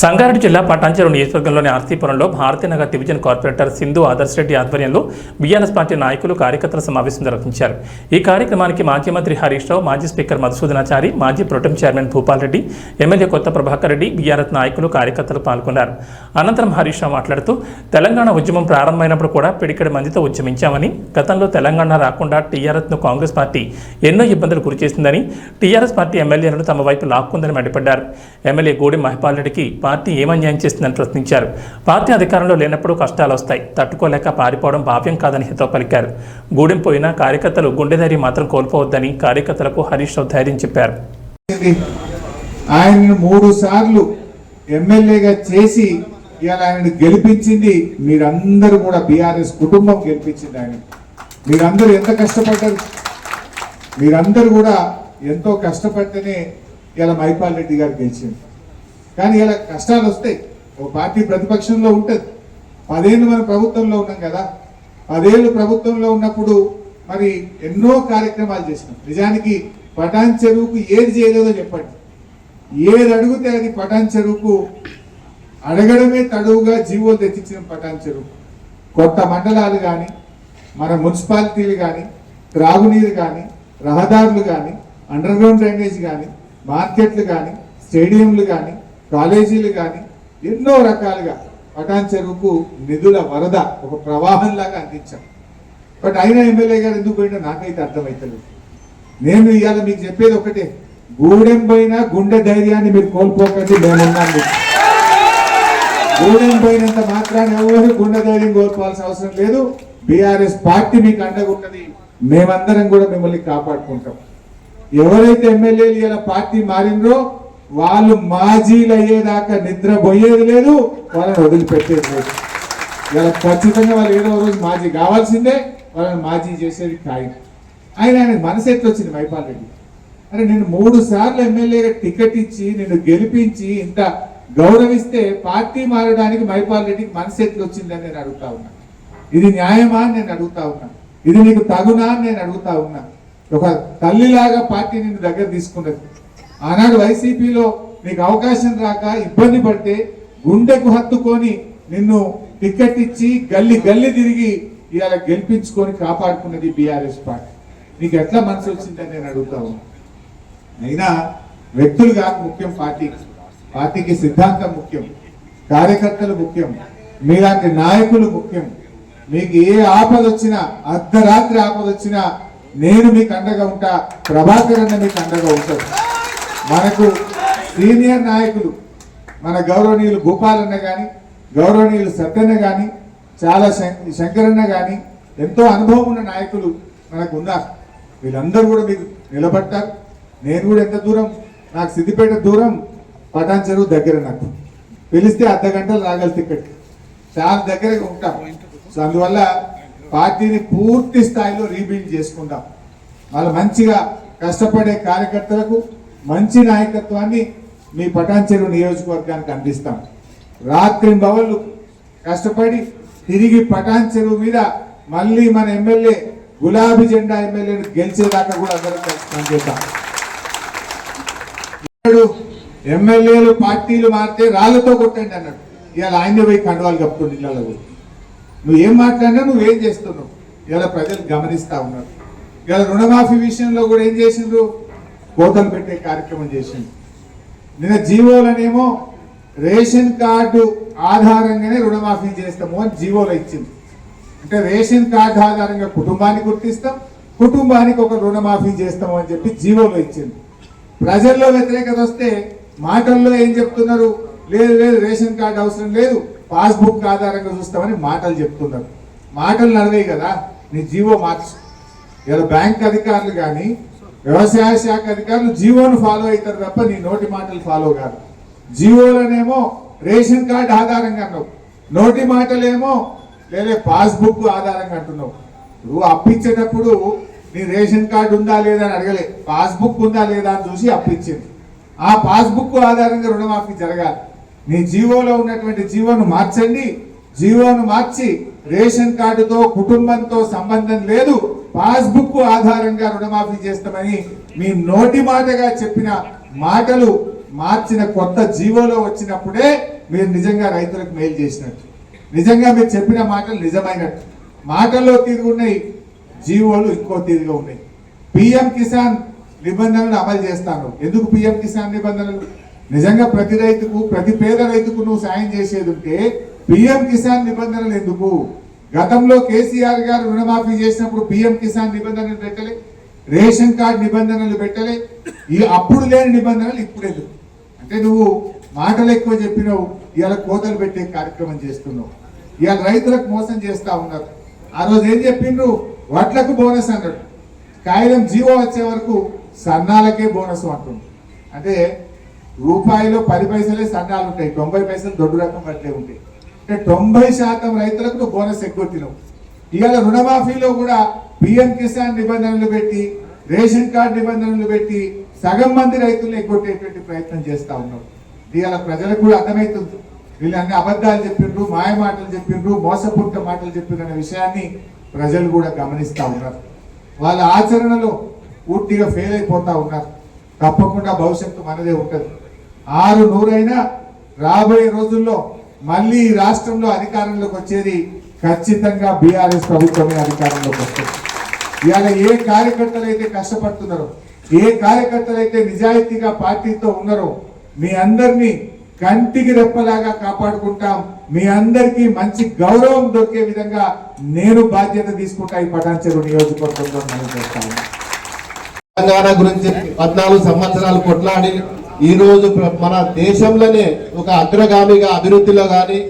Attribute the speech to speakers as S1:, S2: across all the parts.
S1: సంగారెడ్డి జిల్లా పటాంచెరు నియోజకవర్గంలోని ఆర్సీపురంలో భారతీయనగర్ డివిజన్ కార్పొరేటర్ సింధు ఆదర్శ్ రెడ్డి ఆధ్వర్యంలో బీఆర్ఎస్ పార్టీ నాయకులు కార్యకర్తల సమావేశం నిర్వహించారు. ఈ కార్యక్రమానికి మాజీ మంత్రి హరీష్ రావు మాజీ స్పీకర్ మధుసూదనాచారి మాజీ protem chairman Bhupal Reddy MLA Kotha Prabhakar Reddy BRS నాయకులు కార్యకర్తలు పాల్గొన్నారు. అనంతరం హరీష్ రావు మాట్లాడుతూ తెలంగాణ ఉద్యమం ప్రారంభమైనప్పుడు కూడా పిడికెడు మందితో ఉద్యమించామని గతంలో తెలంగాణ రాకుండా టీఆర్ఎస్ను కాంగ్రెస్ పార్టీ ఎన్నో ఇబ్బందులు గురిచేసిందని టీఆర్ఎస్ పార్టీ ఎమ్మెల్యేలను తమ వైపు లాక్కుందని మండిపడ్డారు. ఎమ్మెల్యే గోడి మహిపాల్ రెడ్డికి పార్టీ ఏమన్యాయం చేస్తుందని ప్రశ్నించారు. పార్టీ అధికారంలో లేనప్పుడు కష్టాలు వస్తాయి. తట్టుకోలేక పారిపోవడం భావ్యం కాదని హితో పలికారు. గూడెం పోయిన కార్యకర్తలు గుండెధైర్యం మాత్రం కోల్పోవద్దని కార్యకర్తలకు హరీష్ రావు ధైర్యం చెప్పారు.
S2: ఆయనను మూడు సార్లు ఎమ్మెల్యేగా చేసి ఇవాళ ఆయన గెలిపించింది మీరందరూ కూడా బీఆర్ఎస్ కుటుంబం గెలిపించింది ఆయన మీరందరూ ఎంత కష్టపడ్డారు? మీరందరూ కూడా ఎంతో కష్టపడితేనే ఇలా మైపాల్ రెడ్డి గారు గెలిచింది. కానీ ఇలా కష్టాలు వస్తాయి ఒక పార్టీ ప్రతిపక్షంలో ఉంటుంది. పదేళ్ళు మన ప్రభుత్వంలో ఉన్నాం కదా. పదేళ్ళు ప్రభుత్వంలో ఉన్నప్పుడు మరి ఎన్నో కార్యక్రమాలు చేసినాం. నిజానికి పటాన్ చెరువుకు ఏది చేయలేదో చెప్పండి. ఏది అడిగితే అది పటాన్ చెరువుకు అడగడమే తడువుగా జీవోలు తెచ్చించిన పటాన్ చెరువు. కొత్త మండలాలు కానీ మన మున్సిపాలిటీలు కానీ త్రాగునీరు కానీ రహదారులు కానీ అండర్ గ్రౌండ్ డ్రైనేజ్ కానీ మార్కెట్లు కానీ స్టేడియంలు కానీ కాలేజీలు కానీ ఎన్నో రకాలుగా పటాన్ చెరువుకు నిధుల వరద ఒక ప్రవాహంలాగా అందించాం. బట్ అయినా ఎమ్మెల్యే గారు ఎందుకు పోయినా నాకైతే అర్థమవుతలేదు నేను ఇవాళ మీకు చెప్పేది ఒకటే గూడెం పైన గుండె ధైర్యాన్ని మీరు కోల్పోకండి మేమున్నాం గూడెం పోయినంత మాత్రాన్ని ఎవరు గుండె ధైర్యం కోల్పోవాల్సిన అవసరం లేదు. బీఆర్ఎస్ పార్టీ మీకు అండగా ఉన్నది. మేమందరం కూడా మిమ్మల్ని కాపాడుకుంటాం. ఎవరైతే ఎమ్మెల్యేలు ఇలా పార్టీ మారిందో వాళ్ళు మాజీలు అయ్యేదాకా నిద్రపోయేది లేదు వాళ్ళని వదిలిపెట్టేది లేదు. ఇలా ఖచ్చితంగా వాళ్ళు ఏదో రోజు మాజీ కావాల్సిందే వాళ్ళని మాజీ చేసేది ఖాయం. ఆయన ఆయన మనసు ఎట్లొచ్చింది వచ్చింది మైపాల్ రెడ్డి? అరే నేను మూడు సార్లు ఎమ్మెల్యేగా టికెట్ ఇచ్చి నిన్ను గెలిపించి ఇంత గౌరవిస్తే పార్టీ మారడానికి మైపాల్ రెడ్డికి మనసు ఎట్లా వచ్చిందని నేను అడుగుతా ఉన్నా. ఇది న్యాయమా అని నేను అడుగుతా ఉన్నా. ఇది నీకు తగునా అని నేను అడుగుతా ఉన్నా. ఒక తల్లిలాగా పార్టీ నిన్ను దగ్గర తీసుకున్నది. ఆనాడు వైసీపీలో నీకు అవకాశం రాక ఇబ్బంది పడితే గుండెకు హత్తుకొని నిన్ను టికెట్ ఇచ్చి గల్లి గల్లి తిరిగి ఇవాళ గెలిపించుకొని కాపాడుకున్నది బీఆర్ఎస్ పార్టీ. నీకు ఎట్లా మనసు వచ్చిందని నేను అడుగుతా అయినా వ్యక్తులు కాక ముఖ్యం పార్టీకి పార్టీకి సిద్ధాంతం ముఖ్యం. కార్యకర్తలు ముఖ్యం. మీలాంటి నాయకులు ముఖ్యం. మీకు ఏ ఆపద వచ్చినా అర్ధరాత్రి ఆపద వచ్చినా నేను మీకు అండగా ఉంటా ప్రభాకర్ అన్న మీకు అండగా ఉంటాడు. మనకు సీనియర్ నాయకులు మన గౌరవనీయులు గోపాలన్న కానీ గౌరవనీయులు సత్యన్న కానీ చాలా శం- శంకరన్న కానీ ఎంతో అనుభవం ఉన్న నాయకులు మనకు ఉన్నారు. వీళ్ళందరూ కూడా మీకు నిలబడతారు నేను కూడా ఎంత దూరం నాకు సిద్దిపేట దూరం పటాన్ చెరువు దగ్గర నాకు. పిలిస్తే అర్ధ గంటలు రాగలిసి ఇక్కడికి చాలా దగ్గరగా ఉంటాం. సో అందువల్ల పార్టీని పూర్తి స్థాయిలో రీబిల్డ్ చేసుకుంటాం వాళ్ళు మంచిగా కష్టపడే కార్యకర్తలకు మంచి నాయకత్వాన్ని మీ పటాన్ చెరువు నియోజకవర్గానికి అందిస్తాం. రాత్రి బవళ్ళు కష్టపడి తిరిగి పటాన్ చెరువు మీద మళ్ళీ మన ఎమ్మెల్యే గులాబీ జెండా ఎమ్మెల్యేని గెలిచేదాకా కూడా అందరం కలిసి పనిచేద్దాం. ఎమ్మెల్యేలు పార్టీలు మారితే రాళ్ళతో కొట్టండి అన్నాడు. ఇవాళ ఆయన పోయి కండువాలు కప్పుతుంది ఇళ్ళలో నువ్వు ఏం మాట్లాడినా నువ్వేం చేస్తున్నావు? ఇలా ప్రజలు గమనిస్తా ఉన్నారు. ఇలా రుణమాఫీ విషయంలో కూడా ఏం చేసిండ్రు? కోతలు పెట్టే కార్యక్రమం చేసింది. నిన్న జీవోలనేమో రేషన్ కార్డు ఆధారంగానే రుణమాఫీ చేస్తాము అని జీవోలు ఇచ్చింది. అంటే రేషన్ కార్డు ఆధారంగా కుటుంబాన్ని గుర్తిస్తాం కుటుంబానికి ఒక రుణమాఫీ చేస్తాము అని చెప్పి జీవోలో ఇచ్చింది. ప్రజల్లో వ్యతిరేకత వస్తే మాటల్లో ఏం చెప్తున్నారు? లేదు లేదు రేషన్ కార్డు అవసరం లేదు పాస్బుక్ ఆధారంగా చూస్తామని మాటలు చెప్తున్నారు. మాటలు నడవే కదా నీ జీవో మార్చు. ఇలా బ్యాంక్ అధికారులు కానీ వ్యవసాయ శాఖ అధికారులు జీవోను ఫాలో అవుతారు తప్ప నీ నోటి మాటలు ఫాలో కాదు. జీవోలనేమో రేషన్ కార్డు ఆధారంగా అన్నావు నోటి మాటలేమో లేదా పాస్బుక్ ఆధారంగా అంటున్నావు. నువ్వు అప్పించేటప్పుడు నీ రేషన్ కార్డు ఉందా లేదా అని అడగలే. పాస్బుక్ ఉందా లేదా అని చూసి అప్పించింది ఆ పాస్బుక్ ఆధారంగా రుణమాఫీ జరగాలి. నీ జీవోలో ఉన్నటువంటి జీవోను మార్చండి. జీవోను మార్చి రేషన్ కార్డుతో కుటుంబంతో సంబంధం లేదు. పాస్బుక్ ఆధారంగా రుణమాఫీ చేస్తామని మీ నోటి మాటగా చెప్పిన మాటలు మార్చిన కొత్త జీవోలో వచ్చినప్పుడే మీరు నిజంగా రైతులకు మేలు చేసినట్టు. నిజంగా మీరు చెప్పిన మాటలు నిజమైనట్టు. మాటల్లో తిరుగున్నాయి జీవోలు ఇంకో తీరుగా ఉన్నాయి. పిఎం కిసాన్ నిబంధనలు అమలు చేస్తాను. ఎందుకు పిఎం కిసాన్ నిబంధనలు? నిజంగా ప్రతి రైతుకు ప్రతి పేద రైతుకు నువ్వు సాయం చేసేది ఉంటే పిఎం కిసాన్ నిబంధనలు ఎందుకు? గతంలో కేసీఆర్ గారు రుణమాఫీ చేసినప్పుడు పిఎం కిసాన్ నిబంధనలు పెట్టలే రేషన్ కార్డు నిబంధనలు పెట్టలే. ఈ అప్పుడు లేని నిబంధనలు ఇప్పుడు లేవు. అంటే నువ్వు మాటలు ఎక్కువ చెప్పినావు ఇవాళ కోతలు పెట్టే కార్యక్రమం చేస్తున్నావు. ఇవాళ రైతులకు మోసం చేస్తా ఉన్నారు. ఆ రోజు ఏం చెప్పిండ్రు? వడ్లకు బోనస్ అన్నాడు. కాగితం జీవో వచ్చే వరకు సన్నాలకే బోనస్ అంటుంది అంటే రూపాయిలో పది పైసలే సన్నాలు ఉంటాయి. తొంభై పైసలు దొడ్డు రకం పట్టే ఉంటాయి. అంటే తొంభై శాతం రైతులకు నువ్వు బోనస్ ఎక్కువ తినవు. ఇవాళ రుణమాఫీలో కూడా పిఎం కిసాన్ నిబంధనలు పెట్టి రేషన్ కార్డు నిబంధనలు పెట్టి సగం మంది రైతులను ఎగ్గొట్టేటువంటి ప్రయత్నం చేస్తా ఉన్నావు ఇవాళ ప్రజలకు కూడా అర్థమవుతుంది. వీళ్ళు అన్ని అబద్ధాలు చెప్పిండ్రు మాయ మాటలు చెప్పిండ్రు మోసపూరిత మాటలు చెప్పిండ్రు అనే విషయాన్ని ప్రజలు కూడా గమనిస్తూ ఉన్నారు. వాళ్ళ ఆచరణలో పూర్తిగా ఫెయిల్ అయిపోతూ ఉన్నారు. తప్పకుండా భవిష్యత్తు మనదే ఉంటుంది. ఆరు నూరైనా రాబోయే రోజుల్లో మళ్ళీ ఈ రాష్ట్రంలో అధికారంలోకి వచ్చేది ఖచ్చితంగా బీఆర్ఎస్ ప్రభుత్వమే అధికారంలోకి వస్తుంది. ఇవాళ ఏ కార్యకర్తలు అయితే కష్టపడుతున్నారో ఏ కార్యకర్తలు అయితే నిజాయితీగా పార్టీతో ఉన్నారో మీ అందరినీ కంటికి రెప్పలాగా కాపాడుకుంటాం. మీ అందరికీ మంచి గౌరవం దొరికే విధంగా నేను బాధ్యత తీసుకుంటా ఈ పటాన్చెరు నియోజకవర్గంలో మనం చేస్తాను
S3: తెలంగాణ గురించి పద్నాలుగు సంవత్సరాలు కొట్లాడి ఈరోజు మన దేశంలోనే ఒక అగ్రగామిగా అభివృద్ధిలో కానీ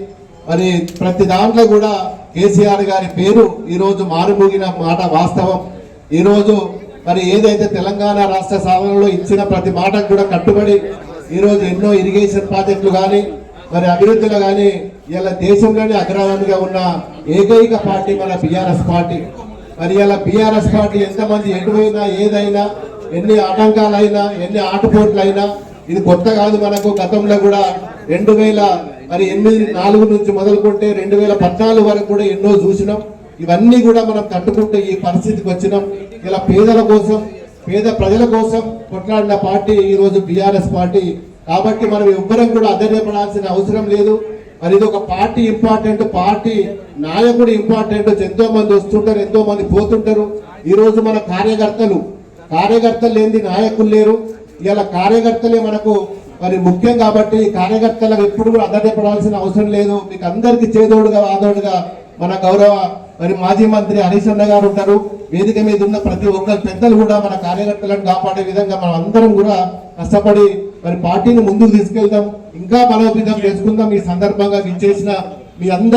S3: మరి ప్రతి దాంట్లో కూడా కేసీఆర్ గారి పేరు ఈరోజు మారుమూగిన మాట వాస్తవం. ఈరోజు మరి ఏదైతే తెలంగాణ రాష్ట్ర సాధనలో ఇచ్చిన ప్రతి మాటకు కూడా కట్టుబడి ఈరోజు ఎన్నో ఇరిగేషన్ ప్రాజెక్టులు కానీ మరి అభివృద్ధిలో కానీ ఇలా దేశంలోనే అగ్రగామిగా ఉన్న ఏకైక పార్టీ మన బీఆర్ఎస్ పార్టీ. మరి ఇలా బీఆర్ఎస్ పార్టీ ఎంతమంది ఎటువైనా ఏదైనా ఎన్ని ఆటంకాలైనా ఎన్ని ఆటపోట్లైనా ఇది కొత్త కాదు మనకు. గతంలో కూడా రెండు వేల మరి ఎనిమిది నాలుగు నుంచి మొదలుకుంటే రెండు వేల పద్నాలుగు వరకు కూడా ఎన్నో చూసినాం. ఇవన్నీ కూడా మనం తట్టుకుంటే ఈ పరిస్థితికి వచ్చినాం. ఇలా పేదల కోసం పేద ప్రజల కోసం కొట్లాడిన పార్టీ ఈ రోజు బీఆర్ఎస్ పార్టీ. కాబట్టి మనం ఎవ్వరం కూడా అధైర్యపడాల్సిన అవసరం లేదు. మరి ఇది ఒక పార్టీ ఇంపార్టెంట్ పార్టీ నాయకుడు ఇంపార్టెంట్. ఎంతో మంది వస్తుంటారు ఎంతో మంది పోతుంటారు. ఈ రోజు మన కార్యకర్తలు కార్యకర్తలు లేని నాయకులు లేరు. ఇలా కార్యకర్తలే మనకు మరి ముఖ్యం కాబట్టి కార్యకర్తలకు ఎప్పుడు కూడా అధైర్యపడాల్సిన అవసరం లేదు. మీకు అందరికీ చేదోడుగా ఆదోడుగా మన గౌరవ మరి మాజీ మంత్రి హరీష్ అన్న గారు ఉంటారు. వేదిక మీద ఉన్న ప్రతి ఒక్కరు పెద్దలు కూడా మన కార్యకర్తలను కాపాడే విధంగా మనం అందరం కూడా కష్టపడి మరి పార్టీని ముందుకు తీసుకెళ్దాం. ఇంకా బలోపేతం చేసుకుందాం ఈ సందర్భంగా విచ్చేసిన మీ అందరూ